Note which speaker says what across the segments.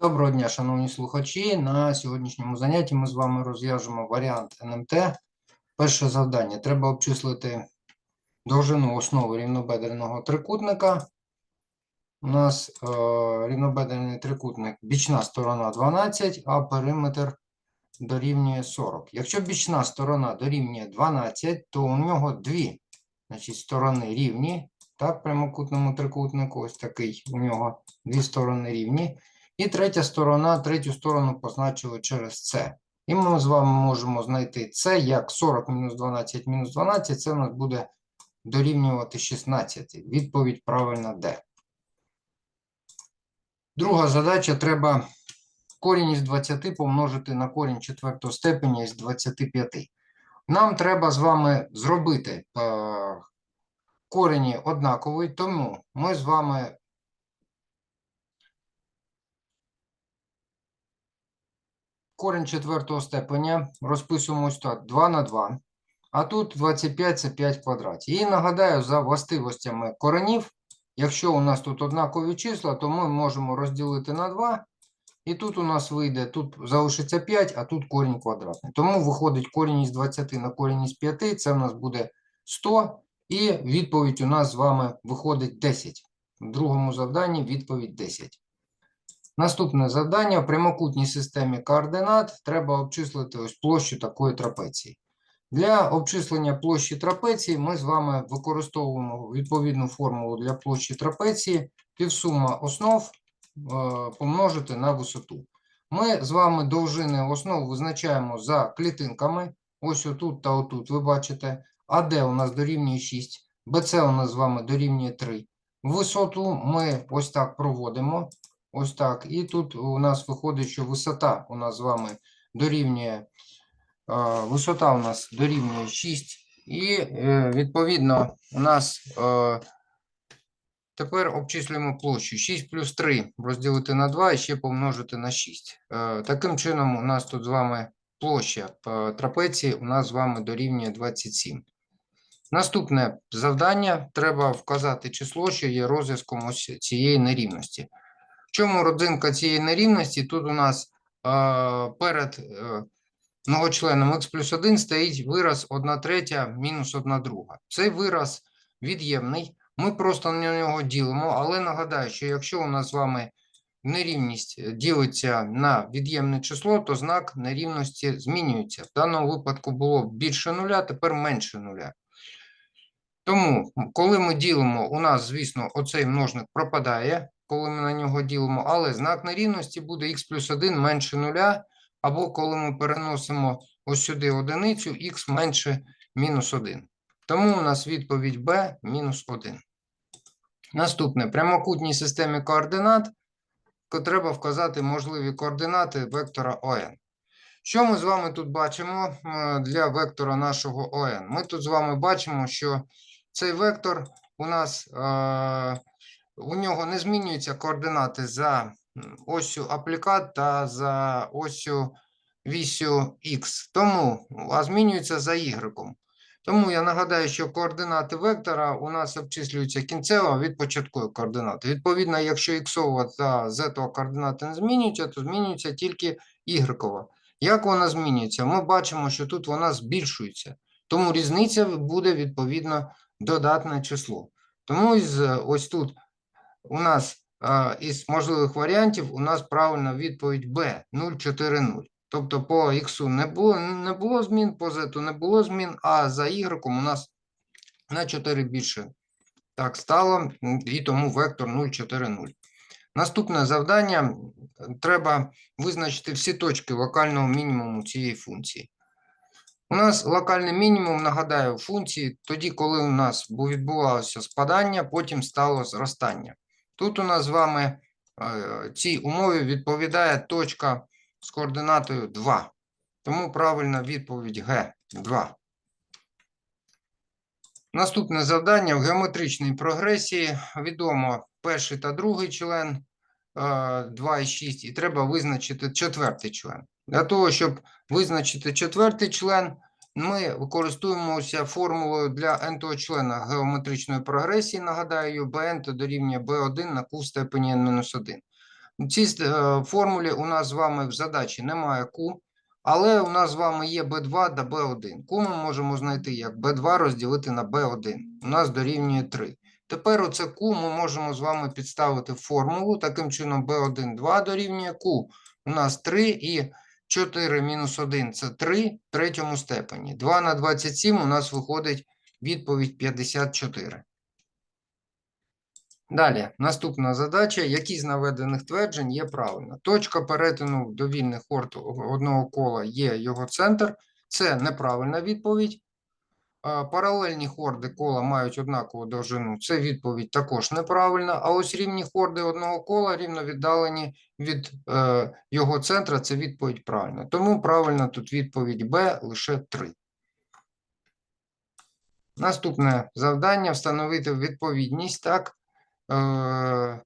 Speaker 1: Доброго дня, шановні слухачі. На сьогоднішньому занятті ми з вами розв'яжемо варіант НМТ. Перше завдання. Треба обчислити довжину основи рівнобедреного трикутника. У нас е, рівнобедрений трикутник, бічна сторона 12, а периметр дорівнює 40. Якщо бічна сторона дорівнює 12, то у нього дві значить, сторони рівні. Так, прямокутному трикутнику, ось такий у нього дві сторони рівні. І третя сторона, третю сторону позначили через С. І ми з вами можемо знайти С як 40 мінус 12 мінус 12, це у нас буде дорівнювати 16. Відповідь правильна Д. Друга задача треба корінь із 20 помножити на корінь четвертого степеня із 25. Нам треба з вами зробити е, корені однакові, тому ми з вами корінь четвертого степеня розписуємо ось так 2 на 2. А тут 25 це 5 квадратів. І нагадаю, за властивостями коренів, якщо у нас тут однакові числа, то ми можемо розділити на 2. І тут у нас вийде, тут залишиться 5, а тут корінь квадратний. Тому виходить корінь із 20 на корінь із 5, це в нас буде 100. І відповідь у нас з вами виходить 10. В другому завданні відповідь 10. Наступне завдання в прямокутній системі координат треба обчислити ось площу такої трапеції. Для обчислення площі трапеції ми з вами використовуємо відповідну формулу для площі трапеції, півсума основ е, помножити на висоту. Ми з вами довжини основ визначаємо за клітинками. Ось отут та отут, ви бачите. АД у нас дорівнює 6, БЦ у нас з вами дорівнює 3. Висоту ми ось так проводимо. Ось так. І тут у нас виходить, що висота у нас з вами дорівнює, е, висота у нас дорівнює 6. І е, відповідно у нас е, тепер обчислюємо площу 6 плюс 3 розділити на 2 і ще помножити на 6. Е, таким чином, у нас тут з вами площа трапеції у нас з вами дорівнює 27. Наступне завдання треба вказати число, що є розв'язком ось цієї нерівності. В чому родзинка цієї нерівності? Тут у нас е, перед е, многочленом х плюс 1 стоїть вираз 1 третя мінус 1 друга. Цей вираз від'ємний. Ми просто на нього ділимо, але нагадаю, що якщо у нас з вами нерівність ділиться на від'ємне число, то знак нерівності змінюється. В даному випадку було більше нуля, тепер менше нуля. Тому, коли ми ділимо, у нас, звісно, оцей множник пропадає, коли ми на нього ділимо, але знак нерівності буде х плюс 1 менше нуля, або коли ми переносимо ось сюди одиницю, х менше мінус 1. Тому у нас відповідь b мінус 1. Наступне, прямокутній системі координат треба вказати можливі координати вектора ОН. Що ми з вами тут бачимо для вектора нашого ОН? Ми тут з вами бачимо, що цей вектор у нас у нього не змінюються координати за осю аплікат та за осю вісю Х. Тому, а змінюються за Y. Тому я нагадаю, що координати вектора у нас обчислюються кінцево від початкової координати. Відповідно, якщо іксова та z координати не змінюються, то змінюється тільки y. Як вона змінюється? Ми бачимо, що тут вона збільшується. Тому різниця буде відповідно додатне число. Тому ось тут у нас із можливих варіантів у нас правильна відповідь B 0,40. Тобто по X не було не було змін, по Z не було змін, а за Y у нас на 4 більше. Так стало, і тому вектор 0,40. Наступне завдання: треба визначити всі точки локального мінімуму цієї функції. У нас локальний мінімум, нагадаю, функції тоді, коли у нас відбувалося спадання, потім стало зростання. Тут у нас з вами е, цій умові відповідає точка з координатою 2. Тому правильна відповідь Г 2. Наступне завдання в геометричній прогресії. Відомо перший та другий член 2 і 6, і треба визначити четвертий член. Для того, щоб визначити четвертий член, ми використовуємося формулою для n члена геометричної прогресії. Нагадаю, bn то дорівнює b1 на q в степені n-1. В цій формулі у нас з вами в задачі немає Q, але у нас з вами є B2 та B1. Q ми можемо знайти як B2 розділити на B1. У нас дорівнює 3. Тепер оце Q ми можемо з вами підставити в формулу. Таким чином B1 2 дорівнює Q. У нас 3 і 4 мінус 1 – це 3 в третьому степені. 2 на 27 у нас виходить відповідь 54. Далі, наступна задача. Які з наведених тверджень є правильно? Точка перетину довільних орд одного кола є його центр. Це неправильна відповідь. Паралельні хорди кола мають однакову довжину. Це відповідь також неправильна. А ось рівні хорди одного кола рівно віддалені від е, його центра. Це відповідь правильна. Тому правильно тут відповідь Б лише 3. Наступне завдання встановити відповідність. Так. Е,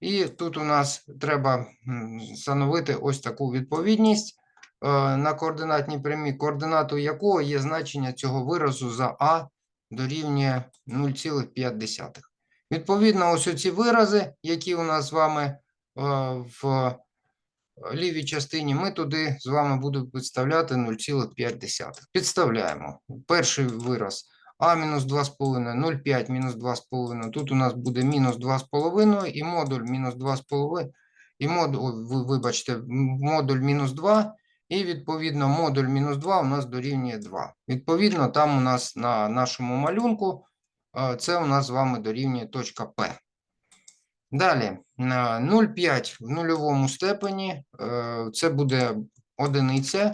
Speaker 1: і тут у нас треба встановити ось таку відповідність на координатній прямій, координату якого є значення цього виразу за А дорівнює 0,5. Відповідно, ось оці вирази, які у нас з вами е, в лівій частині, ми туди з вами будемо підставляти 0,5. Підставляємо. Перший вираз а мінус 2,5, 0,5 мінус 2,5. Тут у нас буде мінус 2,5 і модуль мінус 2,5. І модуль, вибачте, модуль мінус 2. І відповідно модуль мінус 2 у нас дорівнює 2. Відповідно, там у нас на нашому малюнку е, це у нас з вами дорівнює точка П. Далі, на 0,5 в нульовому степені е, це буде одиниця.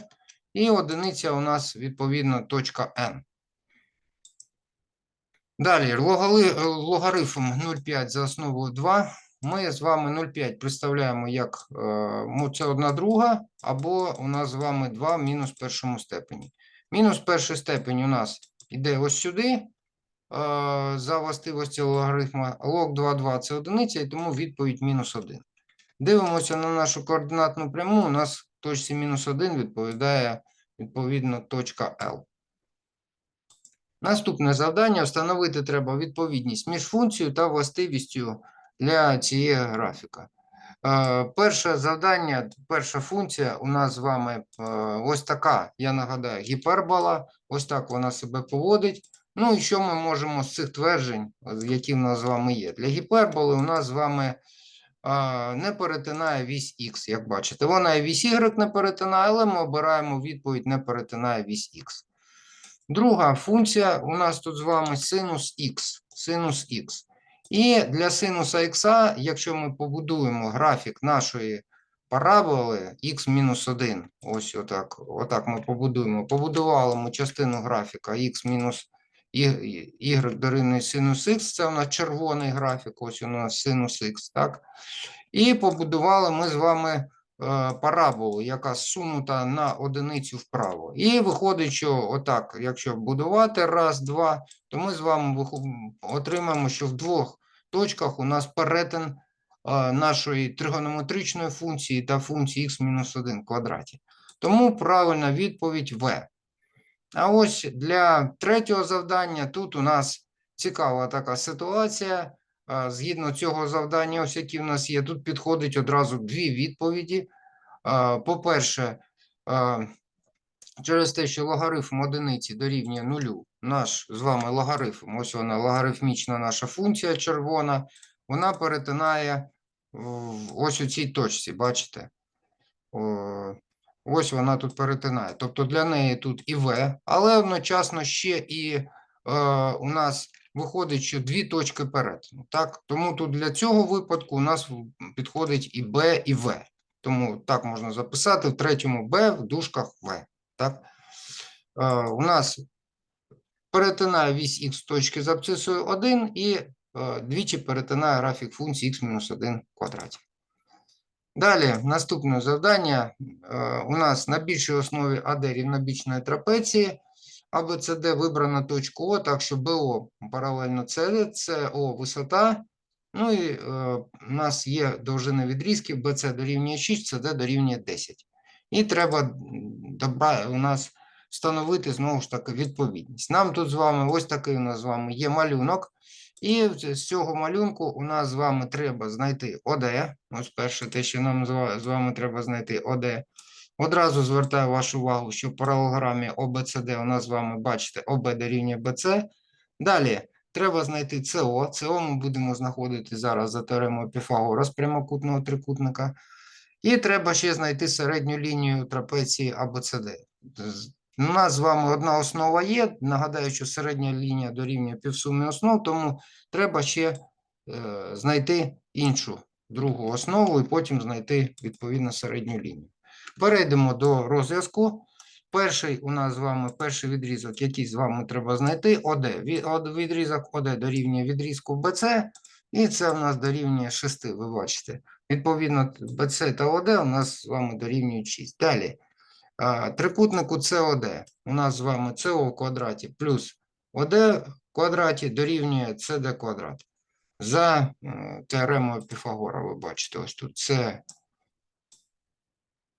Speaker 1: І одиниця у нас відповідно точка N. Далі, е, логарифм 0,5 за основою 2. Ми з вами 0,5 представляємо як ну, це одна друга, або у нас з вами 2 в мінус першому степені. Мінус перший степень у нас йде ось сюди. е, За властивості логарифма лог 2,2 це одиниця, і тому відповідь мінус 1. Дивимося на нашу координатну пряму. У нас в точці мінус 1 відповідає відповідно точка L. Наступне завдання встановити треба відповідність між функцією та властивістю для цієї графіка. Е, Перше завдання, перша функція у нас з вами е, ось така, я нагадаю, гіпербола. Ось так вона себе поводить. Ну і що ми можемо з цих тверджень, які в нас з вами є? Для гіперболи у нас з вами е, не перетинає вісь Х, як бачите. Вона і вісь Y не перетинає, але ми обираємо відповідь не перетинає вісь Х. Друга функція у нас тут з вами синус х. Синус х. І для синуса х, якщо ми побудуємо графік нашої параболи х-1, ось отак, отак ми побудуємо. Побудували ми частину графіка мінус y дорівнює синус х, це у нас червоний графік, ось у нас синус х, так? І побудували ми з вами параболу, яка зсунута на одиницю вправо. І виходить, що отак, якщо будувати раз, два, то ми з вами отримаємо, що в двох точках у нас перетин е, нашої тригонометричної функції та функції х-1 квадраті. Тому правильна відповідь В. А ось для третього завдання тут у нас цікава така ситуація. Згідно цього завдання, ось які в нас є, тут підходить одразу дві відповіді. По-перше, через те, що логарифм одиниці дорівнює нулю, наш з вами логарифм, ось вона логарифмічна наша функція червона, вона перетинає ось у цій точці, бачите? Ось вона тут перетинає. Тобто для неї тут і В, але одночасно ще і е, у нас виходить, що дві точки перетину. Так? Тому тут для цього випадку у нас підходить і Б, і В. Тому так можна записати в третьому Б в дужках В. Так? Е, у нас перетинає вісь х точки з абсцисою 1 і е, двічі перетинає графік функції х-1 в квадраті. Далі, наступне завдання. Е, У нас на більшій основі АД рівнобічної трапеції. АБЦД вибрана точку О, так що БО паралельно ЦД, СО висота. Ну і е, у нас є довжини відрізків, БЦ дорівнює 6, СД дорівнює 10. І треба добра, у нас встановити знову ж таки відповідність. Нам тут з вами ось такий у нас з вами є малюнок. І з цього малюнку у нас з вами треба знайти ОД. Ось перше, те, що нам з вами треба знайти ОД. Одразу звертаю вашу увагу, що в паралограмі ОБЦД у нас з вами бачите ОБ дорівнює БЦ. Далі треба знайти СО. СО ми будемо знаходити зараз за теоремою Піфагора з прямокутного трикутника. І треба ще знайти середню лінію трапеції АБЦД. У нас з вами одна основа є. Нагадаю, що середня лінія дорівнює півсумі основ, тому треба ще е, знайти іншу другу основу і потім знайти відповідно середню лінію. Перейдемо до розв'язку. Перший у нас з вами перший відрізок, який з вами треба знайти, ОД. Відрізок ОД дорівнює відрізку БЦ, і це у нас дорівнює 6, ви бачите. Відповідно, BC та ОД у нас з вами дорівнюють 6. Далі. Трикутнику СОД у нас з вами СО в квадраті плюс ОД в квадраті дорівнює СД квадрат. За теоремою Піфагора, ви бачите, ось тут це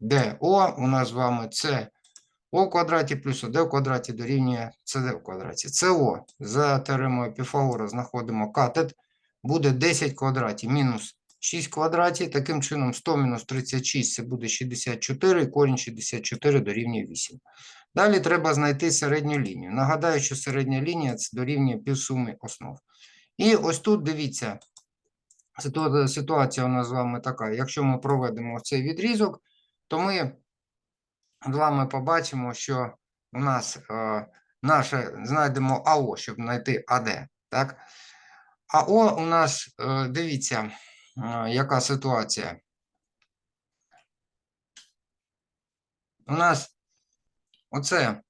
Speaker 1: ДО, у нас з вами це О в квадраті плюс ОД в квадраті дорівнює СД в квадраті. СО за теоремою Піфагора знаходимо катет, буде 10 квадратів мінус 6 квадратів. Таким чином 100 мінус 36 це буде 64, і корінь 64 дорівнює 8. Далі треба знайти середню лінію. Нагадаю, що середня лінія це дорівнює півсуми основ. І ось тут дивіться, ситуація у нас з вами така. Якщо ми проведемо цей відрізок, то ми з вами побачимо, що у нас е, наше знайдемо АО, щоб знайти АД. Так? АО у нас, е, дивіться, е, яка ситуація. У нас оце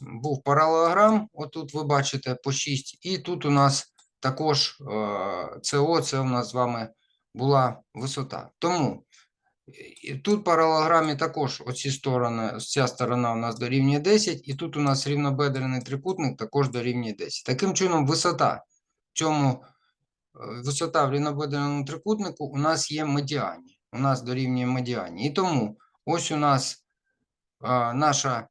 Speaker 1: був паралелограм, отут ви бачите по 6, і тут у нас також е, СО, це у нас з вами була висота. Тому і тут в паралелограмі також оці сторони, ця сторона у нас дорівнює 10, і тут у нас рівнобедрений трикутник також дорівнює 10. Таким чином, висота цьому, е, висота в рівнобедреному трикутнику у нас є медіані. У нас дорівнює медіані. І тому ось у нас а, наша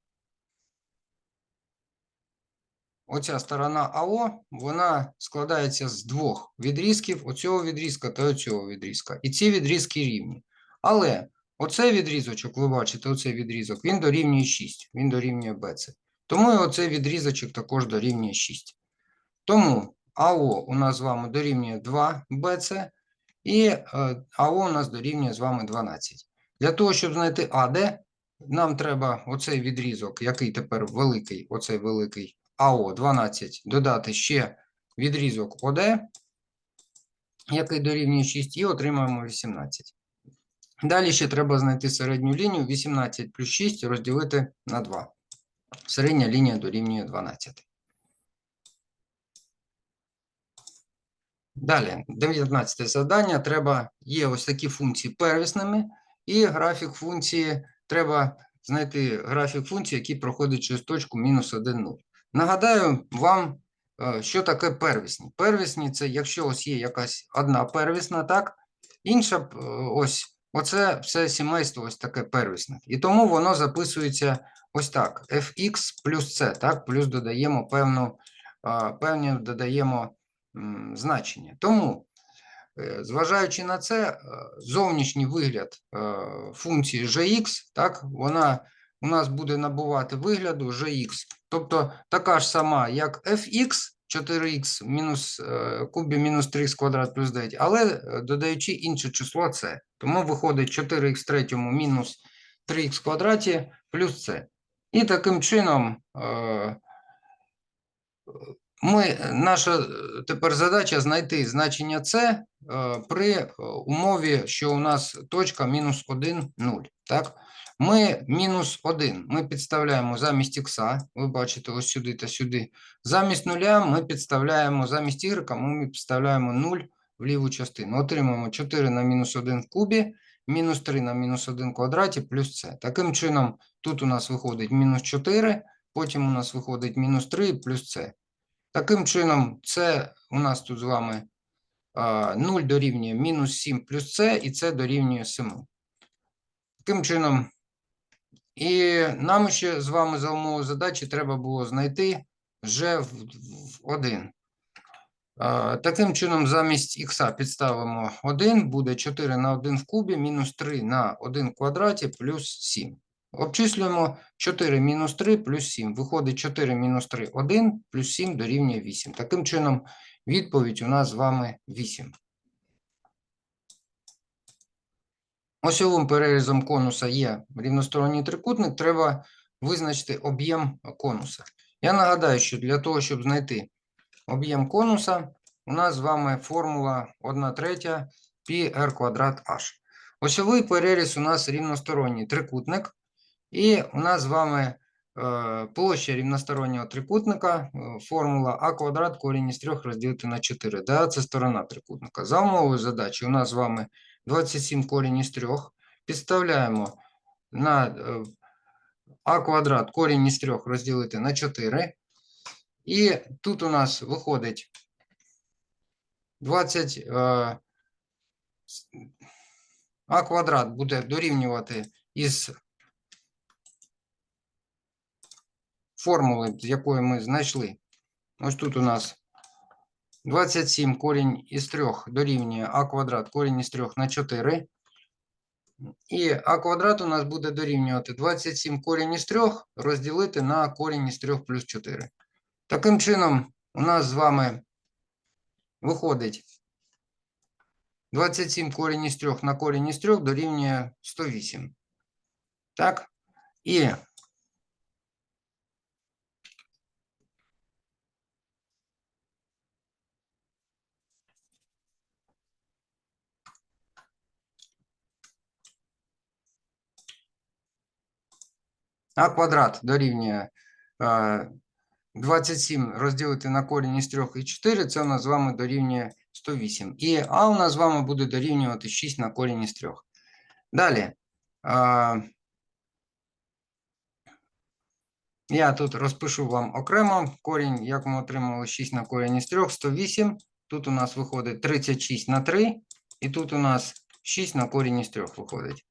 Speaker 1: оця сторона АО, вона складається з двох відрізків, оцього відрізка та оцього відрізка. І ці відрізки рівні. Але оцей відрізочок, ви бачите, оцей відрізок, він дорівнює 6, він дорівнює BC. Тому і оцей відрізочок також дорівнює 6. Тому АО у нас з вами дорівнює 2 BC, і е, АО у нас дорівнює з вами 12. Для того, щоб знайти АД, нам треба оцей відрізок, який тепер великий, оцей великий АО 12, додати ще відрізок ОД, який дорівнює 6, і отримаємо 18. Далі ще треба знайти середню лінію 18 плюс 6 розділити на 2. Середня лінія дорівнює 12. Далі, 19 завдання. Треба, є ось такі функції первісними, і графік функції треба знайти графік функції, який проходить через точку мінус 1, 0. Нагадаю вам, е, що таке первісні. Первісні це якщо ось є якась одна первісна, так, інша е, ось оце все сімейство ось таке первісне. І тому воно записується ось так: fx плюс c, так, плюс додаємо певну, певні додаємо значення. Тому, е, зважаючи на це, е, зовнішній вигляд е, функції gx, так, вона у нас буде набувати вигляду gx. Тобто така ж сама, як fx, 4х мінус е, кубі мінус 3х квадрат плюс 9, але е, додаючи інше число c. Тому виходить 4х третьому мінус 3х квадраті плюс c. І таким чином е, ми, наша тепер задача знайти значення c при умові, що у нас точка мінус 1, 0. Так? Ми мінус 1 ми підставляємо замість х, ви бачите, ось сюди та сюди. Замість нуля ми підставляємо, замість y ми підставляємо 0 в ліву частину. Отримаємо 4 на мінус 1 в кубі, мінус 3 на мінус 1 в квадраті плюс c. Таким чином, тут у нас виходить мінус 4, потім у нас виходить мінус 3 плюс c. Таким чином, це у нас тут з вами 0 дорівнює мінус 7 плюс c, і це дорівнює 7. Таким чином, і нам ще з вами за умовою задачі треба було знайти вже в, в один. А, Таким чином, замість х підставимо 1, буде 4 на 1 в кубі, мінус 3 на 1 в квадраті, плюс 7. Обчислюємо 4 мінус 3 плюс 7. Виходить 4 мінус 3 – 1, плюс 7 дорівнює 8. Таким чином, відповідь у нас з вами 8. Осьовим перерізом конуса є рівносторонній трикутник, треба визначити об'єм конуса. Я нагадаю, що для того, щоб знайти об'єм конуса, у нас з вами формула 1 третя πr квадрат h. Осьовий переріз у нас рівносторонній трикутник, і у нас з вами е, площа рівностороннього трикутника, е, формула а квадрат корінь із 3 розділити на 4. Да, це сторона трикутника. За умовою задачі у нас з вами 27 корінь із 3. Підставляємо на е, а квадрат корінь із 3 розділити на 4. І тут у нас виходить 20 е, а квадрат буде дорівнювати із формули, з якої ми знайшли. Ось тут у нас 27 корінь із 3 дорівнює а квадрат корінь із 3 на 4. І а квадрат у нас буде дорівнювати 27 корінь із 3 розділити на корінь із 3 плюс 4. Таким чином, у нас з вами виходить 27 корінь із 3 на корінь із 3 дорівнює 108. Так? І а квадрат дорівнює е, 27 розділити на корінь із 3 і 4, це у нас з вами дорівнює 108. І а у нас з вами буде дорівнювати 6 на корінь із 3. Далі. е, Я тут розпишу вам окремо корінь, як ми отримали 6 на корінь із 3, 108. Тут у нас виходить 36 на 3, і тут у нас 6 на корінь із 3 виходить.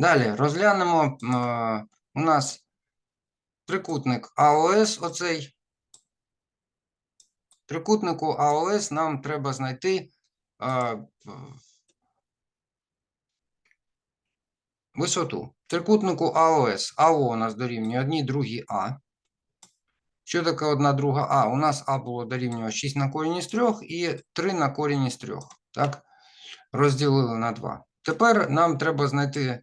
Speaker 1: Далі розглянемо. е, У нас трикутник АОС, оцей. Трикутнику АОС нам треба знайти е, висоту. Трикутнику АОС. АО у нас дорівнює 1 другій А. Що таке 1 друга А? У нас А було дорівнює 6 на корінь із 3 і 3 на корінь із 3. Так? Розділили на 2. Тепер нам треба знайти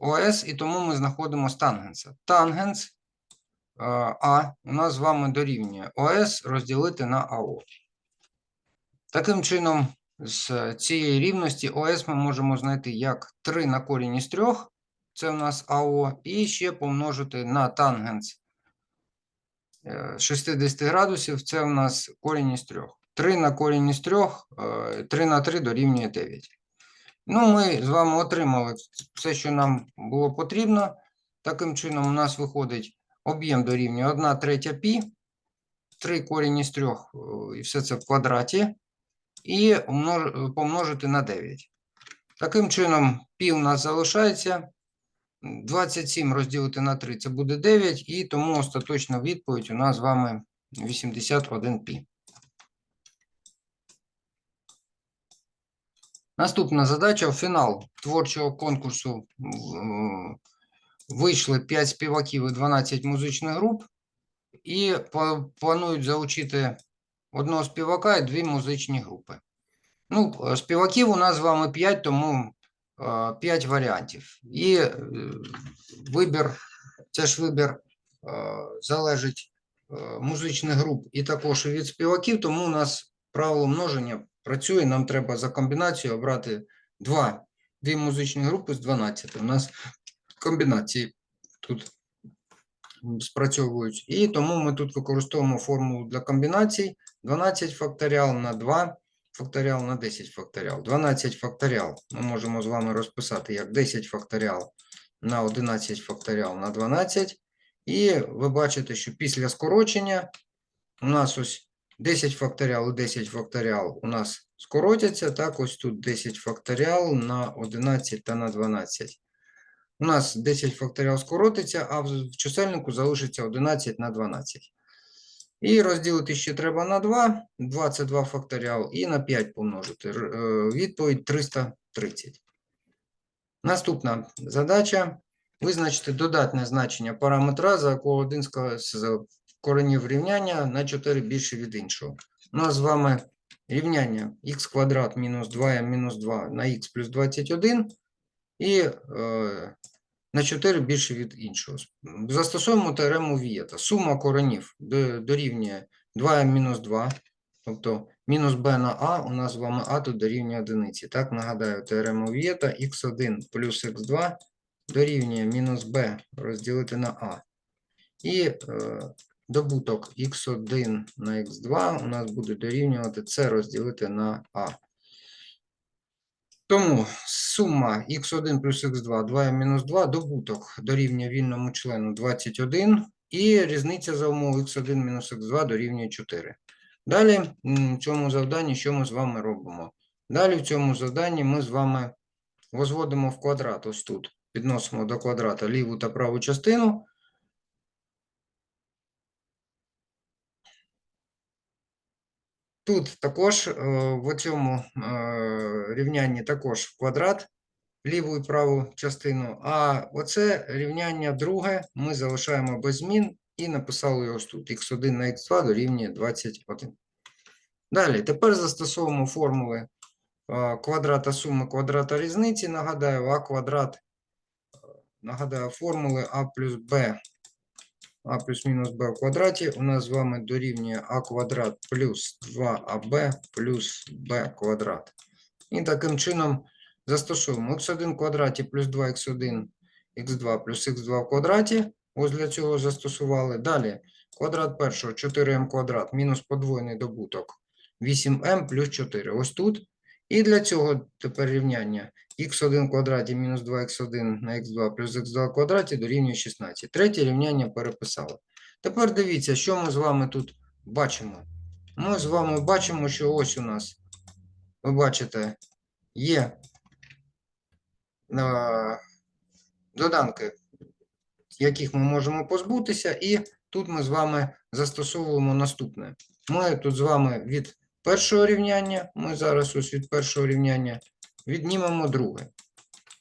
Speaker 1: ОС, і тому ми знаходимо тангенса. Тангенс е, А у нас з вами дорівнює ОС розділити на АО. Таким чином, з цієї рівності ОС ми можемо знайти як 3 на корінь із 3, це у нас АО, і ще помножити на тангенс е, 60 градусів, це у нас корінь із 3. 3 на корінь із 3, 3 на 3 дорівнює 9. Ну, ми з вами отримали все, що нам було потрібно. Таким чином, у нас виходить об'єм дорівнює 1 третя пі, 3 корінь із 3, і все це в квадраті, і помножити на 9. Таким чином, пі у нас залишається. 27 розділити на 3 це буде 9, і тому остаточна відповідь у нас з вами 81 пі. Наступна задача в фінал творчого конкурсу вийшли 5 співаків і 12 музичних груп, і планують залучити одного співака і дві музичні групи. Ну, е, співаків у нас з вами 5, тому 5 варіантів. І е, вибір, це ж вибір е, залежить е, музичних груп і також від співаків, тому у нас правило множення працює. Нам треба за комбінацію обрати два, дві музичні групи з 12. У нас комбінації тут спрацьовують. І тому ми тут використовуємо формулу для комбінацій 12 факторіал на 2 факторіал на 10 факторіал. 12 факторіал ми можемо з вами розписати як 10 факторіал на 11 факторіал на 12. І ви бачите, що після скорочення у нас ось 10 факторіал і 10 факторіал у нас скоротяться. Так, ось тут 10 факторіал на 11 та на 12. у нас 10 факторіал скоротиться, а в чисельнику залишиться 11 на 12. І розділити ще треба на 2. 2 це 2 факторіал, і на 5 помножити. Е, Відповідь 330. Наступна задача. Визначити додатне значення параметра, за якого один з коренів рівняння на 4 більше від іншого. У нас з вами рівняння х квадрат мінус 2m мінус 2 на х плюс 21 і е, на 4 більше від іншого. Застосуємо теорему Вієта. Сума коренів дорівнює 2m мінус 2, тобто мінус b на a, у нас з вами a тут дорівнює одиниці. Так, нагадаю, теорему Вієта x1 плюс x2 дорівнює мінус b розділити на a. І е, добуток x1 на x2 у нас буде дорівнювати c розділити на a. Тому сума x1 плюс x2, 2 мінус 2, добуток дорівнює вільному члену 21, і різниця за умовою x1 мінус x2 дорівнює 4. Далі в цьому завданні що ми з вами робимо? Далі в цьому завданні ми з вами возводимо в квадрат ось тут. Підносимо до квадрата ліву та праву частину. Тут також е, в цьому е, рівнянні також квадрат ліву і праву частину. А оце рівняння друге ми залишаємо без змін і написали ось тут. х1 на х2 дорівнює 21. Далі, тепер застосовуємо формули е, квадрата суми квадрата різниці. Нагадаю, а квадрат, нагадаю, формули а плюс b а плюс мінус b в квадраті у нас з вами дорівнює а квадрат плюс 2аб плюс b квадрат. І таким чином застосуємо x1 в квадраті плюс 2x1, x2 плюс x2 в квадраті. Ось для цього застосували. Далі квадрат першого 4m квадрат мінус подвоєний добуток 8m плюс 4. Ось тут. І для цього тепер рівняння х1 в квадраті мінус 2х1 на х2 плюс х2 в квадраті дорівнює 16. Третє рівняння переписали. Тепер дивіться, що ми з вами тут бачимо. Ми з вами бачимо, що ось у нас, ви бачите, є доданки, яких ми можемо позбутися, і тут ми з вами застосовуємо наступне. Ми тут з вами від першого рівняння, ми зараз ось від першого рівняння віднімемо друге.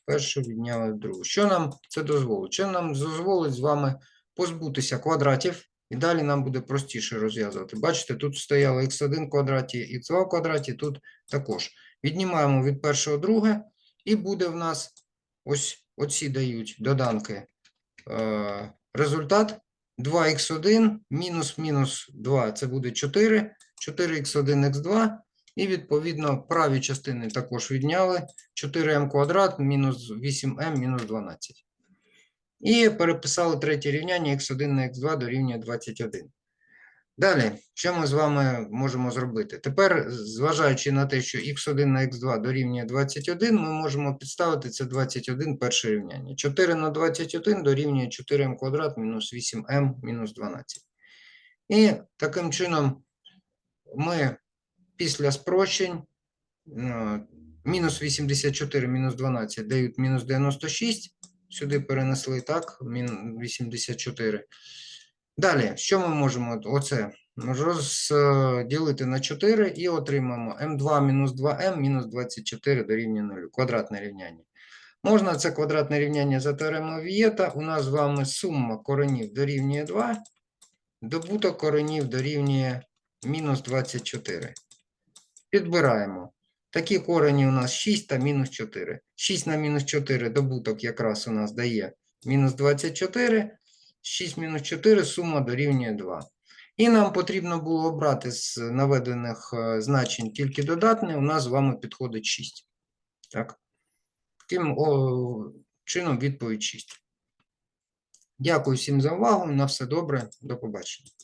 Speaker 1: Перше відняли друге. Що нам це дозволить? Що нам дозволить з вами позбутися квадратів, і далі нам буде простіше розв'язувати. Бачите, тут стояло х1 в квадраті, х2 в квадраті, тут також. Віднімаємо від першого друге, і буде в нас ось оці дають доданки. Е, результат 2х1 мінус мінус 2 це буде 4, 4х1 х2, і відповідно праві частини також відняли 4m квадрат мінус 8m мінус 12. І переписали третє рівняння x1 на x2 дорівнює 21. Далі, що ми з вами можемо зробити? Тепер, зважаючи на те, що x1 на x2 дорівнює 21, ми можемо підставити це 21 перше рівняння. 4 на 21 дорівнює 4m квадрат мінус 8m мінус 12. І таким чином ми після спрощень е, мінус 84 мінус 12 дають мінус 96. Сюди перенесли так, мін 84. Далі, що ми можемо оце розділити на 4 і отримаємо m2 мінус 2m мінус 24 дорівнює 0, квадратне рівняння. Можна це квадратне рівняння за теоремою Вієта. У нас з вами сума коренів дорівнює 2, добуток коренів дорівнює мінус 24. Підбираємо. Такі корені у нас 6 та мінус 4. 6 на мінус 4 добуток якраз у нас дає мінус 24. 6 мінус 4 сума дорівнює 2. І нам потрібно було обрати з наведених е, значень тільки додатне. У нас з вами підходить 6. Так. Таким чином відповідь 6. Дякую всім за увагу. На все добре. До побачення.